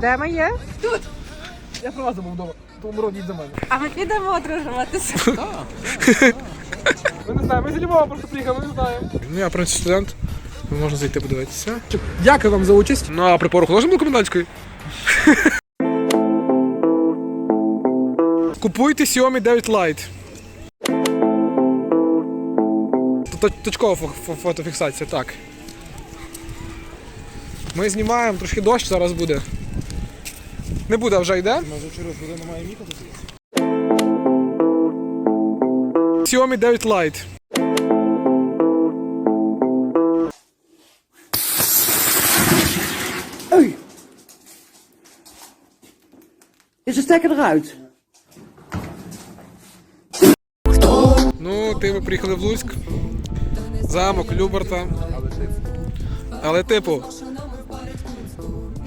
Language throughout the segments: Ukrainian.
Де ми є? Я про вас забув вдома. Тому родіть за мене. А ми підемо одружуватися. Ми не знаємо, ми з Львова просто приїхали, ми не знаємо. Ну, я, в принципі, студент. Можна зайти подивитися. Дякую вам за участь. Ну, а припору можна було комендантської? Купуйте Xiaomi 9 Lite. Точкова фо- фо- фотофіксація, так. Ми знімаємо, трошки дощ зараз буде. Не буде, а вже йде. Через годину має мікати? Xiaomi 9 Lite. Is de stekker eruit? Ну, ти ви приїхали в Луцьк. Замок Люберта. Але типу.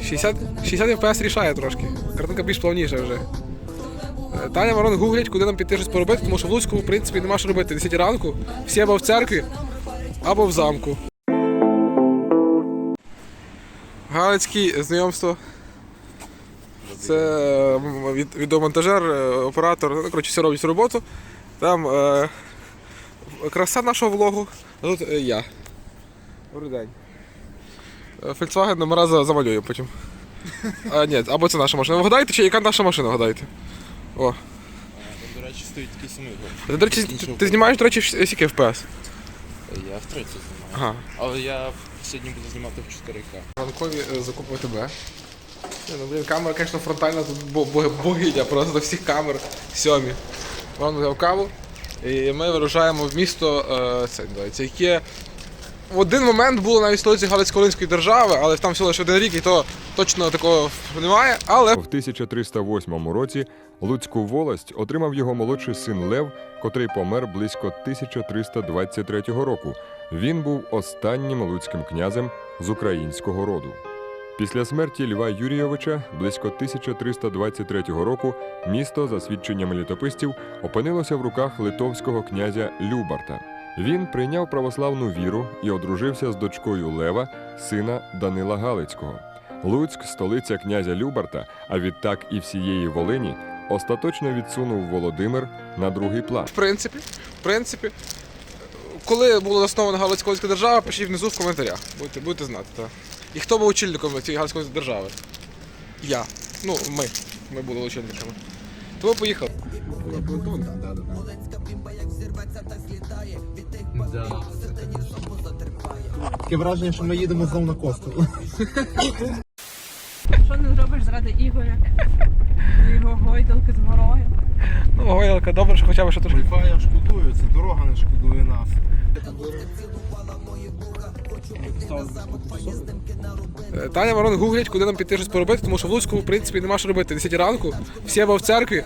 60, 60 FPS рішає трошки. Картинка більш плавніша вже. Е, Таня Марон гуглять, куди нам піти щось поробити, тому що в Луцьку, в принципі, нема що робити. 10 ранку, всі або в церкві, або в замку. Галицьке знайомство. Це відеомонтажер, е, оператор, ну, коротше, все робить роботу. Там е, краса нашого влогу, а тут е, я. Добрий день. Volkswagen номера за- замалюю потім. А, ні, або це наша машина. Ви Вгадайте, чи яка наша машина, вгадайте. О. Там, до речі, стоїть такий самий до речі, ти, ти знімаєш, до речі, в- скільки FPS? Я втретє знімаю. Ага. Але я сьогодні буду знімати в 4К. Ранкові е, закупи тебе. Ну, блін, камера, звісно, фронтальна, тут бо- бо- богиня просто до всіх камер сьомі. Вон взяв каву. І ми вирушаємо в місто, е, це називається, яке в один момент було навіть столицею Галицько-Волинської держави, але там всього лише один рік, і то точно такого немає. Але В 1308 році Луцьку волость отримав його молодший син Лев, котрий помер близько 1323 року. Він був останнім луцьким князем з українського роду. Після смерті Льва Юрійовича близько 1323 року місто, за свідченнями літописців, опинилося в руках литовського князя Любарта. Він прийняв православну віру і одружився з дочкою Лева, сина Данила Галицького. Луцьк, столиця князя Любарта, а відтак і всієї Волині, остаточно відсунув Володимир на другий план. в принципі, в принципі, коли була заснована Галицько-Волинська держава, пишіть внизу в коментарях. Будете, будете знати. Так. І хто був очільником цієї Галицької держави? Я. Ну, ми. Ми були очільниками. Тому поїхали. Таке враження, що ми їдемо знову на косту. Заради Ігоря? Його гойдалки з горою. Ну, Гойлка, добре, що хоча б що трошки. Wi-Fi я шкодую, це дорога не шкодує нас. Е, Таня Марон гуглять, куди нам піти щось поробити, тому що в Луцьку, в принципі, нема що робити. 10 ранку, всі або в церкві,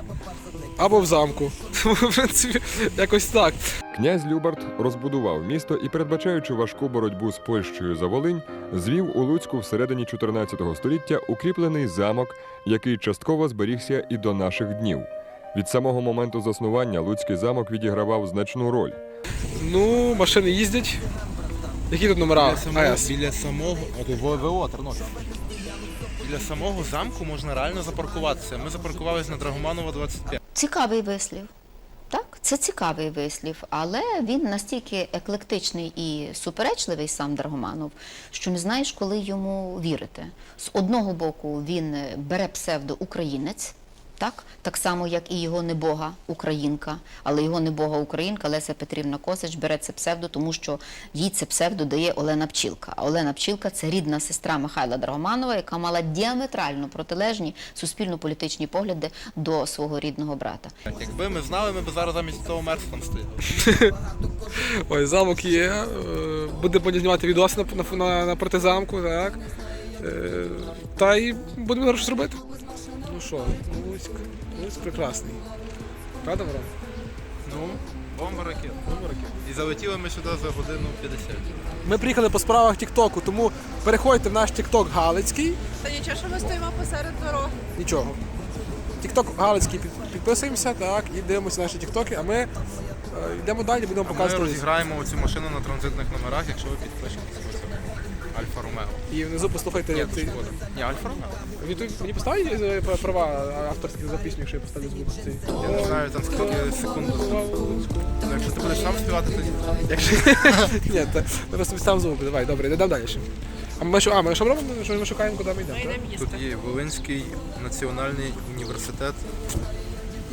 або в замку. Тому, в принципі, якось так. Князь Любарт розбудував місто і, передбачаючи важку боротьбу з Польщею за Волинь, звів у Луцьку всередині 14 століття укріплений замок, який частково зберігся і до наших днів. Від самого моменту заснування Луцький замок відігравав значну роль. Ну, машини їздять. Які тут номера? Біля самого, АЕС. біля самого ВВО, Тернопіль. Біля самого замку можна реально запаркуватися. Ми запаркувалися на Драгоманова 25. Цікавий вислів. Так, це цікавий вислів, але він настільки еклектичний і суперечливий сам Драгоманов, що не знаєш, коли йому вірити. З одного боку, він бере псевдо українець, так, так само, як і його небога Українка, але його небога Українка Леся Петрівна Косич бере це псевдо, тому що їй це псевдо дає Олена Пчілка. А Олена Пчілка це рідна сестра Михайла Драгоманова, яка мала діаметрально протилежні суспільно-політичні погляди до свого рідного брата. Якби ми знали, ми б зараз замість того мерса там стояли. Ой, замок є. е, Буде знімати відос на, на, на, на протизамку, так. Е, Та й будемо зараз щось робити. Ну що, Луцьк, Луцьк прекрасний. Правда, Ворон? Ну, бомба ракет. Бомба ракет. І залетіли ми сюди за годину 50. Ми приїхали по справах Тіктоку, тому переходьте в наш Тікток Галицький. Та нічого, що ми стоїмо посеред дороги. Нічого. Тікток Галицький під- підписуємося, так, і дивимося наші тіктоки, а ми е, йдемо далі, будемо А ми показувати. розіграємо цю машину на транзитних номерах, якщо ви підпишетесь. Альфа Ромео. І внизу послухайте Ні, цей. Шкода. Ні, Альфа Ромео. Від- Мені поставить е, права авторські за пісню, якщо я поставлю звук цей. Я не знаю там скільки секунд. Ну, якщо ти будеш сам співати, тоді. Якщо... Ні, то я просто підстав звук. Давай, добре, йдемо далі. ще. А ми що, а, ми що робимо? Що ми шукаємо, куди ми йдемо? так? Тут є Волинський національний університет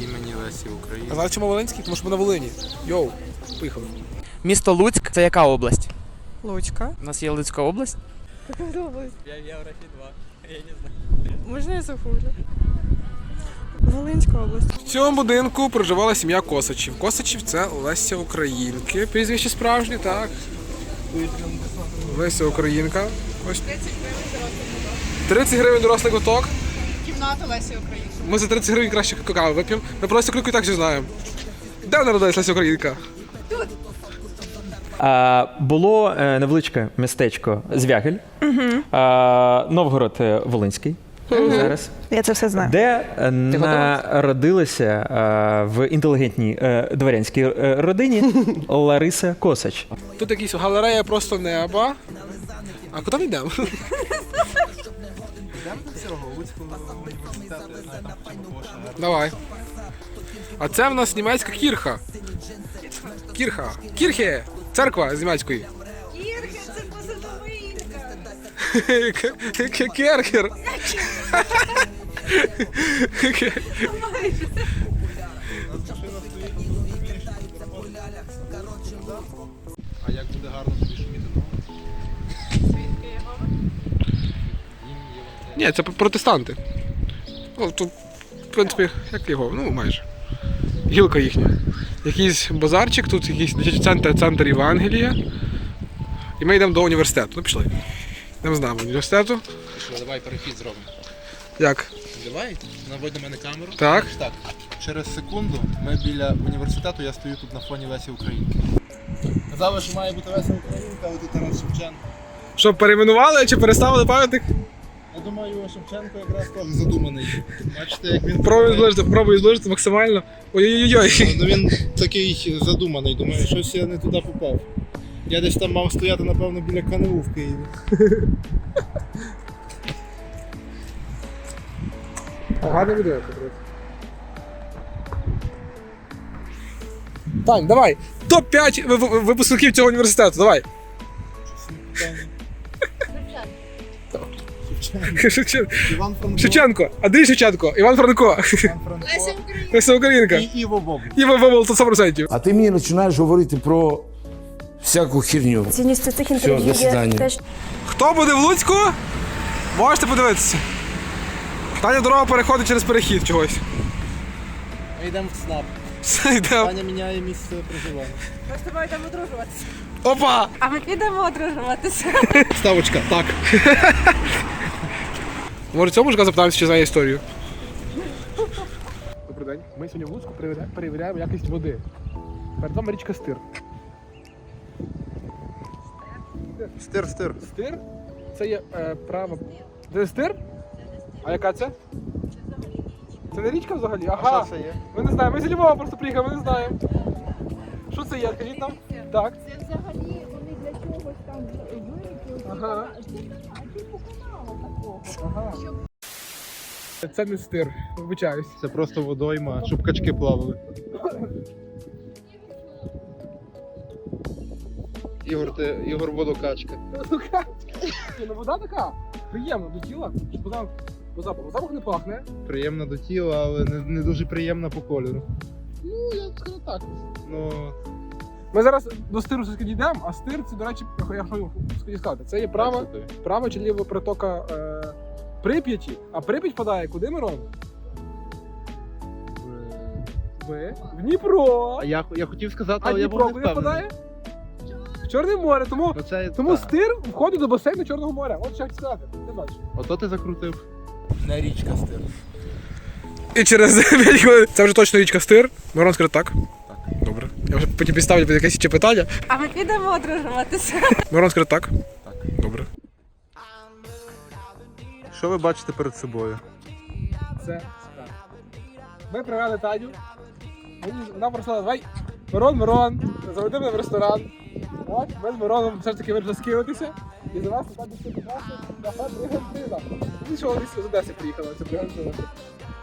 імені Лесі А України. знаєш, чому Волинський? Тому що ми на Волині. Йоу, поїхали. Місто Луцьк це яка область? Лучка. У нас є Луцька область. Я географії 2. Я не знаю. Можна я загуглю? Волинська область. В цьому будинку проживала сім'я Косачів. Косачів це Леся Українки. Прізвище справжнє, так. Леся Українка. Ось. 30 гривень дорослий куток. Кімната Лесі Українки. Ми за 30 гривень краще какао вип'ємо. Ми просто клюку і так же знаємо. Де народилась Леся Українка? А, було е, невеличке містечко Звягель, а, Новгород е, Волинський. Зараз, Я це все знаю. де е, народилася в інтелігентній дворянській родині Лариса Косач. Тут якась галерея просто неба. А куди ми йдемо? До цього Луцького університету. Давай. А це в нас німецька кірха. Кірха. Кірхе. Церква з німецької. Кірхи, це позадовинка. Керхер. А як буде гарно тобі шуміти? Ні, це протестанти. Ну, тут, в принципі, як його, ну майже. Гілка їхня. Якийсь базарчик, тут якийсь дитячий центр, центр Євангелія. І ми йдемо до університету. Ну, пішли. Йдемо з нами університету. Що, давай перехід зробимо. Як? Давай, наводь на мене камеру. Так. Так. Через секунду ми біля університету, я стою тут на фоні Лесі Українки. Казали, що має бути Леся Українка, але тут Тарас Шевченко. Що, перейменували чи переставили пам'ятник? Я думаю, Шевченко якраз теж задуманий. Бачите, як він Пробую зближити, пробую зближити максимально. Ой-ой-ой. Ну він такий задуманий, думаю, щось я не туди попав. Я десь там мав стояти, напевно, біля КНУ в Києві. Гарне відео. Тань, давай. Топ-5 ви- ви- випускників цього університету, давай. Шевченко. Іван Франко. Шевченко, Андрій Шевченко, Іван Франко, Іван Франко. Леся Українка. І Іво Бобул. Іва Бобол, то 100%. А ти мені починаєш говорити про всяку херню. Цінність цих інтерв'ю є теж Хто буде в Луцьку? Можете подивитися. Таня дорога переходить через перехід чогось. Ми йдемо в йдемо. Таня міняє місце проживання. Ми з тобою йдемо одружуватися. Опа! А ми підемо одружуватися. Ставочка, так. Може цього мужика запитаємося, чи знає історію. Добрий день. Ми сьогодні в Луцьку перевіря- перевіряємо якість води. Перед вами річка Стир. Стир, стир. Стир це є е, право. Це не стир? А яка це? Це не річка взагалі? Ага. Що це є? Ми не знаємо. Ми з Львова просто приїхали, ми не знаємо. Що це є? Скажіть нам? Так. це взагалі вони для чогось там вирішили. Ага. Ага. Це не стир, вибачаюсь. Це просто водойма, щоб качки плавали. Ігор, ти Ігор водокачка. Ні, ну вода така приємна до тіла, щоб вона бо запах, запах не пахне. Приємна до тіла, але не, не дуже приємна по кольору. Ну, я скажу так. Ну, Ми зараз до стиру все-таки дійдемо, а стир це, до речі, я хочу сказати, це є права, права чи ліва притока е, Прип'яті, а Прип'ять падає куди Мирон? В, в Дніпро. А я, я хотів сказати, А але я був не куди впевнений. впадає? В Чорне море, тому, Ну, це, тому так. стир входить до басейну Чорного моря. От що я сказати. Ти бачиш. Ото ти закрутив. Не річка стир. І через 5 хвилин. Це вже точно річка Стир. Мирон скаже так. Так. Добре. Я вже потім підставлю під якесь ще питання. А ми підемо одружуватися. Мирон скаже так. Так. Добре. Що ви бачите перед собою? Це справа. Ми привели Таню. Мені вона просила, давай, Мирон, Мирон, заведи мене в ресторан. От, ми з Мироном все ж таки вирішили скинутися. І за нас кафе Бригантина. Ну що, вони з Одеси приїхали, це Бригантина.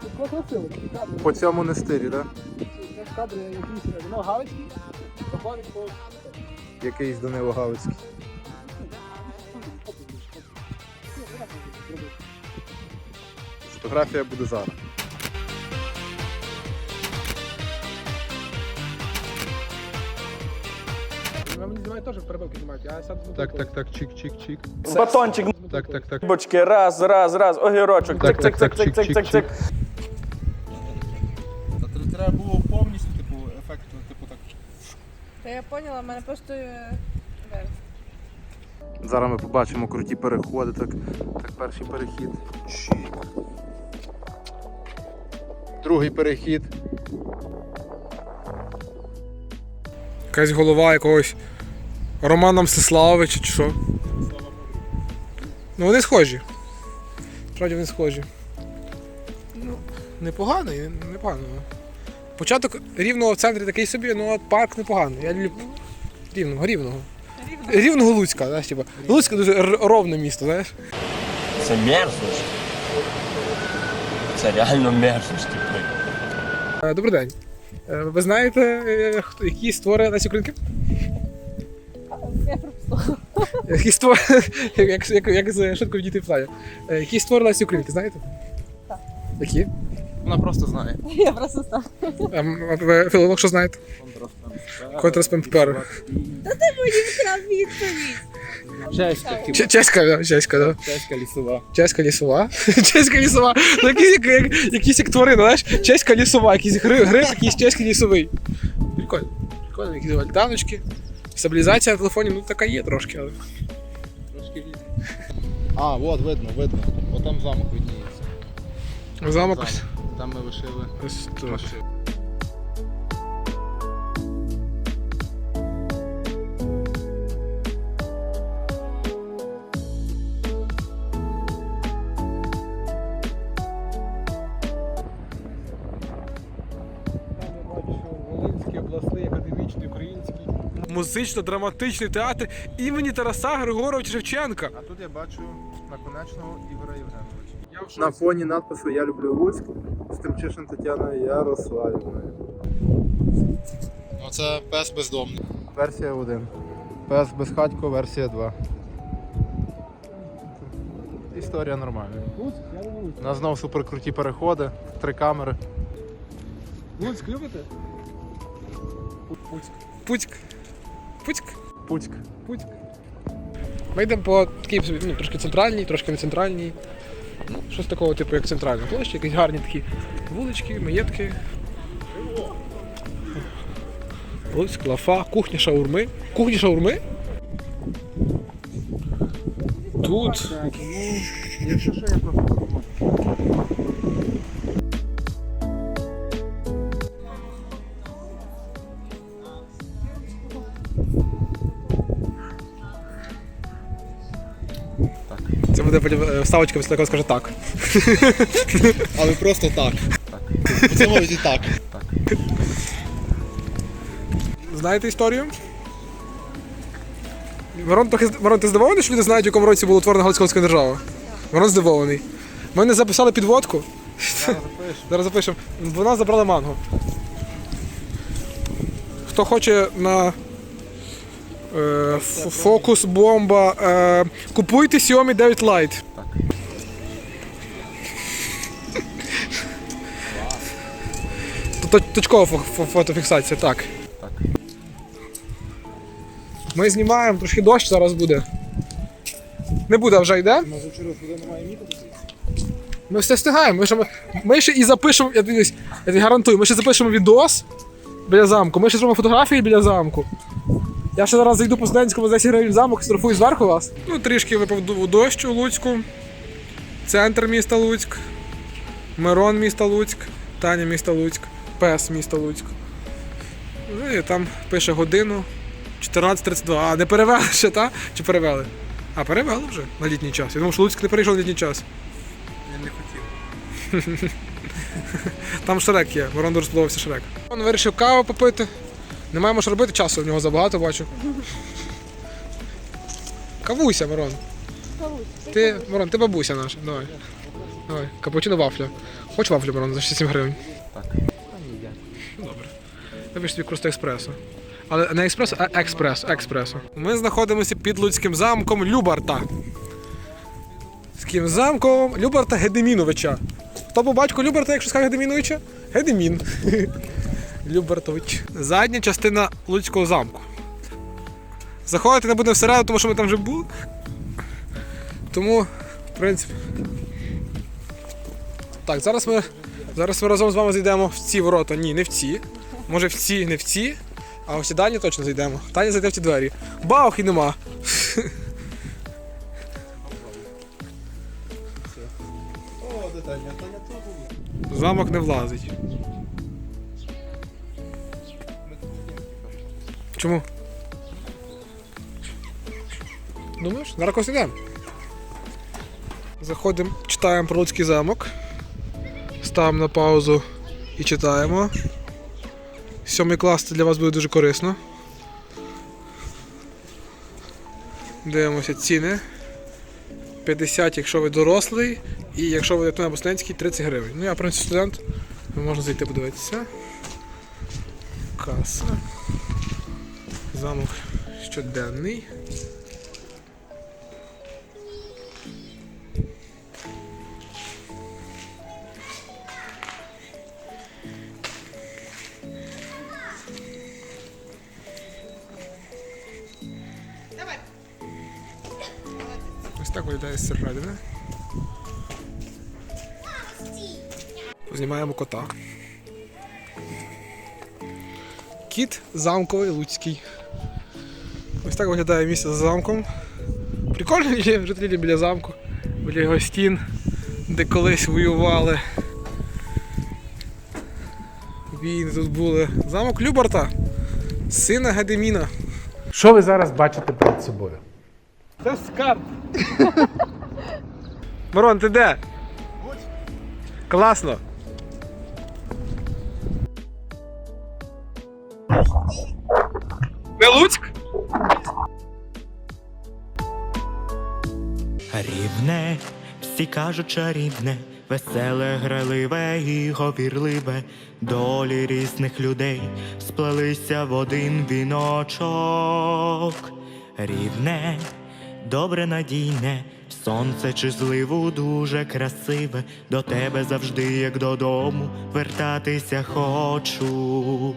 Це красиво. По цьому не стилі, так? Ж кадри якісь, ну, Галицький, проходить по Якийсь Данило Галицький. Фотографія буде зараз. Мені знімають теж перебивки знімають, я сяду з Так, так, так, чик-чик-чик. Батончик. Так, так, так. Бочки, раз, раз, раз, огірочок. Так, так, так, чик-чик-чик. Треба було повністю, типу, ефект, типу так. Та я поняла, в мене просто е, верх. Зараз ми побачимо круті переходи. Так, так перший перехід. Чик. Другий перехід. Якась голова якогось Романа Мстиславовича чи що. Ну вони схожі. Справді вони схожі. Ну, непогано, і непогано. Початок рівного в центрі такий собі, ну от парк непоганий. Я люблю рівного, рівного. Рівного Луцька, знаєш, типу. Луцьк дуже ровне місто, знаєш. Це мерзость. Це реально мерзость. Е, Добрий день. Е, Ви знаєте, е, хто- які створи Лесі Українки? Я пропустила. Які створи, як, як, як з швидко відійти питання. Е, Які створи Лесі Українки, знаєте? Так. Які? Вона просто знає. Я просто стала. Ем, а ви філолог, що знаєте? Контраспен паперу. Вкрав відповідь. Чеська, Ч- Чеська, да, чеська, да. чеська лісова. Чеська лісова. Чеська лісова. Ну, якісь, як, як, якісь як тварини, знаєш? Чеська лісова, якийсь гриб, гриб якийсь чеський лісовий. Прикольно. Прикольно, якісь вальтаночки. Стабілізація на телефоні, ну така є трошки, але. А, от видно, видно. От там замок видніється. Замок. Там ми лишили Ось машину. Волинський обласний академічний український музично-драматичний театр імені Тараса Григоровича Шевченка. А тут я бачу наконечного Ігора Євгеновича. На фоні надпису Я люблю Луцьк Тимчишин Тетяною Ярославівною. Ну це пес бездомний. Версія 1. Пес безхатько, версія 2. Історія нормальна. У нас знову суперкруті переходи, три камери. Луцьк любите? Пуцьк. Пуцьк. Пуцьк. Пуцьк. Ми йдемо по такій ну, трошки центральній, трошки не центральній. Ну, щось такого, типу, як центральна площа, якісь гарні такі вулички, маєтки. Луцьк, лафа, кухня шаурми. Кухня шаурми? Тут. Якщо що, я просто. Буде е, вставочка, після якого скаже так. Але просто так. Це можуть і так. Знаєте історію? Мирон, трохи, Мирон, ти здивований, що люди знають, в якому році була утворена Галицько держава? Мирон здивований. Ми не записали підводку. Зараз запишемо. Вона забрала манго. Хто хоче на фокус, бомба, е, купуйте Xiaomi 9 Lite. Точкова фо- фо- фотофіксація, так. Ми знімаємо, трошки дощ зараз буде. Не буде, а вже йде. Ми все встигаємо. Ми ще, ми ще і запишемо, я дивлюсь, я тобі гарантую, ми ще запишемо відос біля замку, ми ще зробимо фотографії біля замку. Я ще зараз зайду по студентському за 10 гривень в замок, сфотографую зверху вас. Ну, трішки випав дощ у Луцьку. Центр міста Луцьк. Мирон міста Луцьк. Таня міста Луцьк. Пес міста Луцьк. Ну і там пише годину. 14.32. А, не перевели ще, та? Чи перевели? А, перевели вже на літній час. Я думав, що Луцьк не перейшов на літній час. Я не хотів. Там Шрек є, Ворон дуже Шрек. Він вирішив каву попити. Не маємо що робити, часу в нього забагато бачу. Кавуся, Мирон. Ти, Мирон, ти бабуся наша. Давай. Давай. Капучино вафля. Хоч вафлю, Мирон, за 67 гривень. Так. Добре. Вибач собі просто експресо. Але не експресо, а експресо. експресо. Ми знаходимося під Луцьким замком Любарта. З ким замком Любарта Гедеміновича. Хто по батьку Любарта, якщо скаже Гедеміновича? Гедемін. Любартович. Задня частина Луцького замку. Заходити не будемо всередину, тому що ми там вже були. Тому, в принципі. Так, зараз ми, зараз ми разом з вами зайдемо в ці ворота. Ні, не в ці. Може в ці, не в ці. А ось і Дані точно зайдемо. Таня зайде в ті двері. Баух і нема. Замок не влазить. Чому? Думаєш? Зараз когось йдемо. Заходимо, читаємо про Луцький замок. Ставимо на паузу і читаємо. Сьомий клас це для вас буде дуже корисно. Дивимося ціни. 50, якщо ви дорослий, і якщо ви дитина або 30 гривень. Ну я принципі студент, можна зайти подивитися. Каса. Замок щоденний. Ось так виглядає зсередини. Знімаємо кота. Кіт замковий луцький. Ось так виглядає місце за замком. Прикольно є жителі біля замку, біля його стін, де колись воювали. Війни тут були. Замок Любарта, сина Гедеміна. Що ви зараз бачите перед собою? Це скарб. Мирон, ти де? Класно. Кажуть чарівне, веселе, граливе і говірливе, долі різних людей сплелися в один віночок. Рівне, добре надійне, сонце чи зливу дуже красиве, до тебе завжди, як додому, вертатися хочу.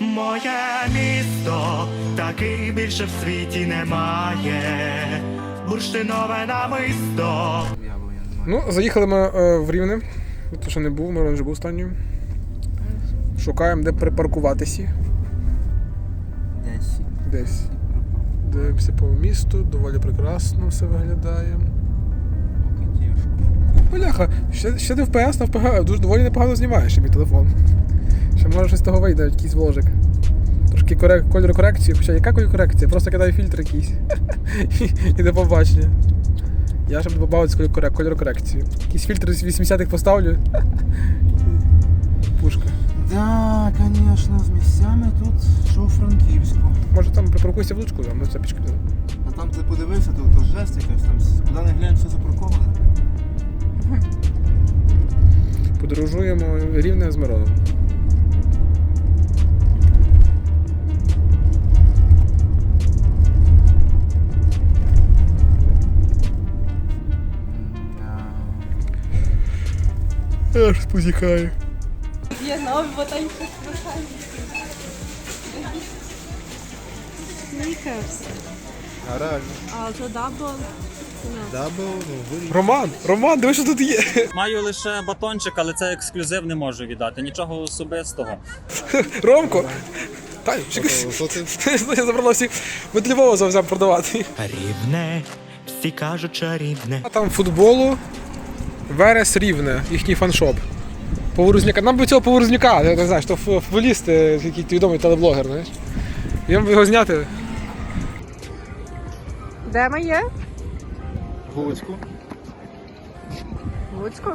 Моє місто таки більше в світі немає. Бурштинове намисто. Ну, заїхали ми е, в Рівне. Те, що не був, Мирон вже був останнім. Шукаємо, де припаркуватися. Десь. Десь. Дивимося по місту, доволі прекрасно все виглядає. Бляха, ще, ще не FPS, на ВПГ, дуже доволі непогано знімаєш мій телефон. Ще може щось з того вийде, якийсь вложик. Трошки корек... кольорокорекцію, хоча яка кольорокорекція? Просто кидаю фільтр якийсь. І до побачення. Я ще буду побавитися кольорокорек- кольорокорекцію. Якийсь фільтр з 80-х поставлю. Пушка. Так, звісно, з місцями тут що у Франківську. Може там припаркуйся в лучку, а ми це пішки підемо. А там ти подивився, то, то жесть якась, там куди не глянь, все запарковане. Подорожуємо рівне з Мироном. Аж позіхаю. Є нові ботаньки. Snickers. А реально. А то дабл. Дабл, ну, вирі. Роман, Роман, диви, що тут є. Маю лише батончик, але це ексклюзив не можу віддати. Нічого особистого. Ромко. Та, я забрала всіх. Ми для Львова завзяв продавати. Рівне, всі кажуть чарівне. А там футболу. Верес Рівне, їхній фаншоп. Поворозняка. Нам би цього поворозняка, я не знаю, що фу- футболіст, який відомий телеблогер, знаєш. Їм би його зняти. Де ми є? В Луцьку. В Луцьку.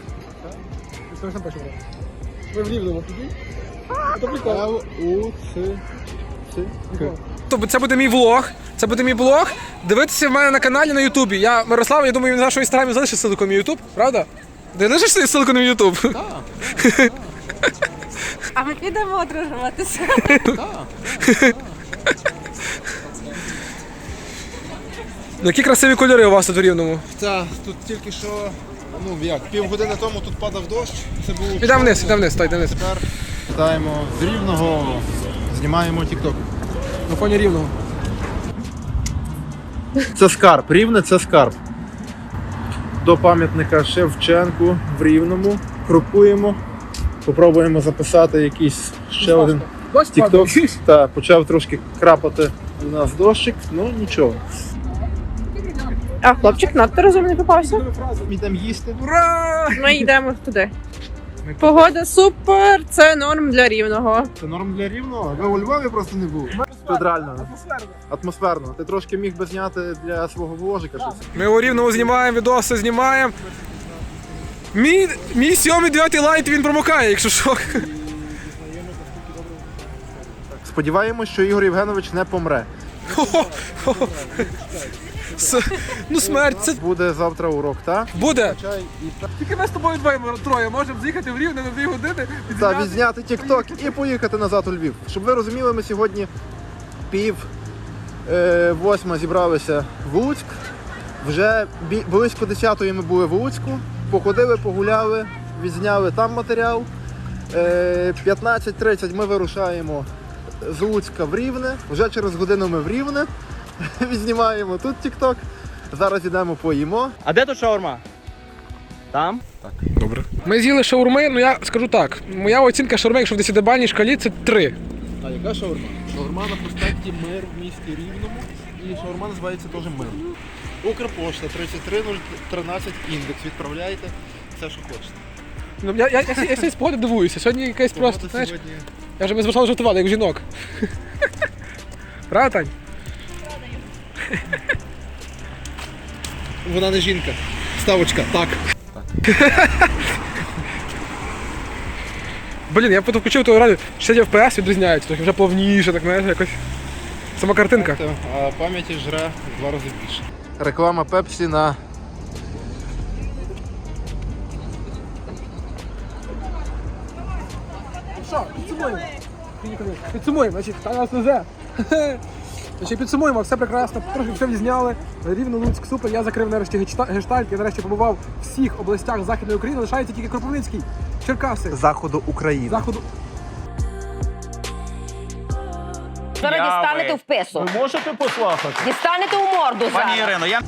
Ви в Рівному тоді? Це прикольно. У, С, С. Тобто це буде мій влог. Це буде мій блог. Дивитися в мене на каналі на Ютубі. Я Мирослав, я думаю, він в нашому інстаграмі залишить ссылку на мій Ютуб, правда? Ти лишиш собі ссылку на Ютуб? Так. А ми підемо одружуватися. Які красиві кольори у вас тут у рівному. Так, тут тільки що, ну як, півгодини тому тут падав дощ. Це був Іде вниз, іде вниз, стой, іде вниз. Тепер вітаємо з рівного, знімаємо TikTok. На фоні рівного. Це скарб. Рівне це скарб. До пам'ятника Шевченку в Рівному. Крокуємо. Попробуємо записати якийсь ще один тікток. Та почав трошки крапати у нас дощик, ну нічого. А хлопчик надто розумний попався. Йдемо їсти. Ура! Ми йдемо туди. Погода супер, це норм для рівного. Це норм для рівного. Ви у Львові просто не були. Федерально. Атмосферно. Ти трошки міг би зняти для свого вложика щось. Ми у рівному знімаємо, відоси знімаємо. Мій, мій сьомий дев'ятий лайт він промокає, якщо що. Сподіваємось, що Ігор Євгенович не помре. С- Ну смерть, це Буде завтра урок, так? буде. І Тільки ми з тобою двоє троє можемо з'їхати в рівне на дві години. Та відзняти TikTok і поїхати назад у Львів. Щоб ви розуміли, ми сьогодні пів е, восьма зібралися в Луцьк. Вже бі- близько 10-ї ми були в Луцьку, походили, погуляли, відзняли там матеріал. Е, 15.30 ми вирушаємо з Луцька в Рівне. Вже через годину ми в Рівне. Відзнімаємо тут TikTok. Зараз йдемо поїмо. А де тут шаурма? Там? Так. Добре. Ми з'їли шаурми, ну я скажу так. Моя оцінка шаурми, якщо в 10-бальній шкалі, це 3. А яка шаурма? Шаурма на проспекті Мир в місті Рівному. І шаурма називається теж Мир. Укрпошта 33013 індекс. Відправляйте все, що хочете. Ну, я, я, я, я, я погоди дивуюся. Сьогодні якась просто, Погода знаєш, сьогодні я вже ми з жартували, як жінок. Правда, Тань? Вона не жінка. Ставочка, так. Блін, я потім включив того радіо, 60 FPS відрізняється, трохи вже повніше, так знаєш, якось. Сама картинка. А пам'яті жре в два рази більше. Реклама Пепсі на підсумуємо. Підсумуємо, значить, та нас. Значить, підсумуємо, все прекрасно, трохи все відзняли. Рівно Луцьк супер. Я закрив нарешті гештальт. Я нарешті побував в всіх областях Західної України. Лишається тільки Кропивницький, Черкаси, заходу України. заходу. Зараз дістанете в пису. Ви можете послухати? Дістанете у морду Пані Ірино, я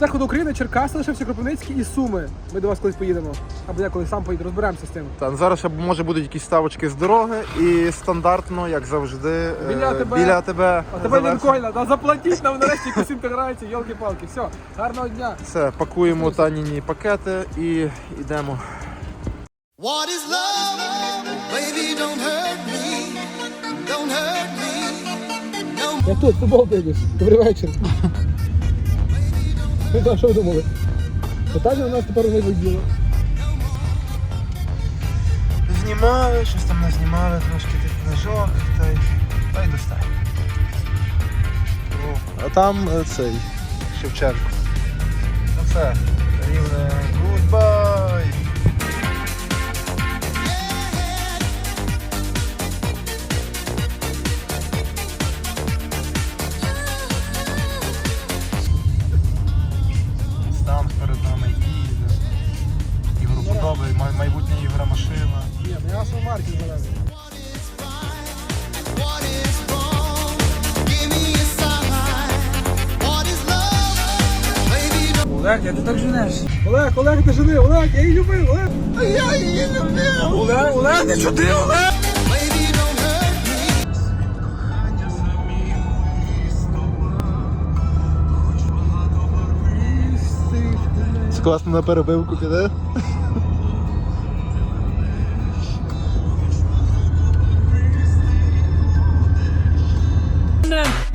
Заходу України, Черкаси лишився Кропивницький і Суми. Ми до вас колись поїдемо. Або я колись сам поїду, розберемося з цим. Та, зараз ще може будуть якісь ставочки з дороги і стандартно, як завжди, е, Біля тебе. біля тебе. А тебе. Лінкольна, да заплатіть нам нарешті якусь інтеграцію, йолки-палки. Все, гарного дня. Все, пакуємо таніні пакети і йдемо. What is love? Baby, don't hurt me. Don't hurt me. Я тут, футбол дивлюсь. Добрий вечір. Ну так, що ви думали? Питання у нас тепер не виділо. Знімали, щось там не знімали, трошки тих книжок, та й, та й достатньо. О, А там е, цей Шевченко. Ну це рівне я ти так женеш. Олег, Олег, ти жени, Олег, я її любив, Олег. я її любив. Олег, Олег, ти що ти, Олег? Baby, don't hurt me. Це класно на перебивку піде.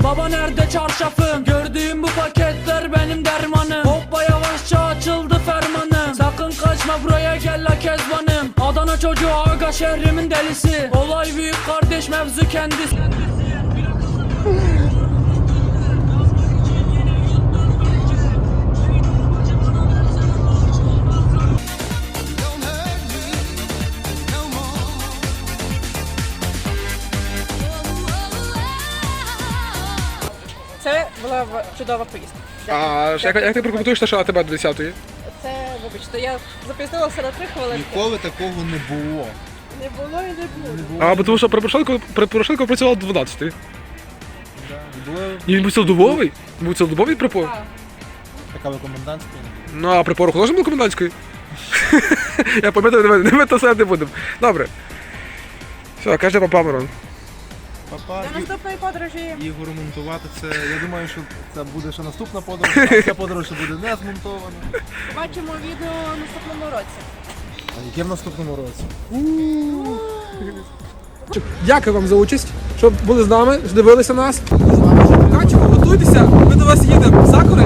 Baba nerede çarşafım? Gördüğüm Ana çocuğu aga şehrimin delisi Olay büyük kardeş mevzu kendisi Це була чудова поїздка. А як, як ти прокоментуєш те, що на тебе до 10-ї? Вибачте, я запізнилася на три хвилини. Ніколи такого не було. Не було і не було. А, бо тому що при Порошенко, при Порошенко працював до 12-ї. Було він був цілодобовий? Був цілодобовий припор? Так. така ви комендантська. Ну, а при пороху теж було комендантською? Я пам'ятаю, не ми- не ми то все не будемо. Добре. Все, каже папа Мирон. Папа До наступної подорожі. Ігор монтувати це. Я думаю, що це буде ще наступна подорож, а ця подорож ще буде не змонтована. Побачимо відео в наступному році. А яке в наступному році? Дякую вам за участь, що були з нами, що дивилися нас. Качево, готуйтеся, ми до вас їдемо. Сакури,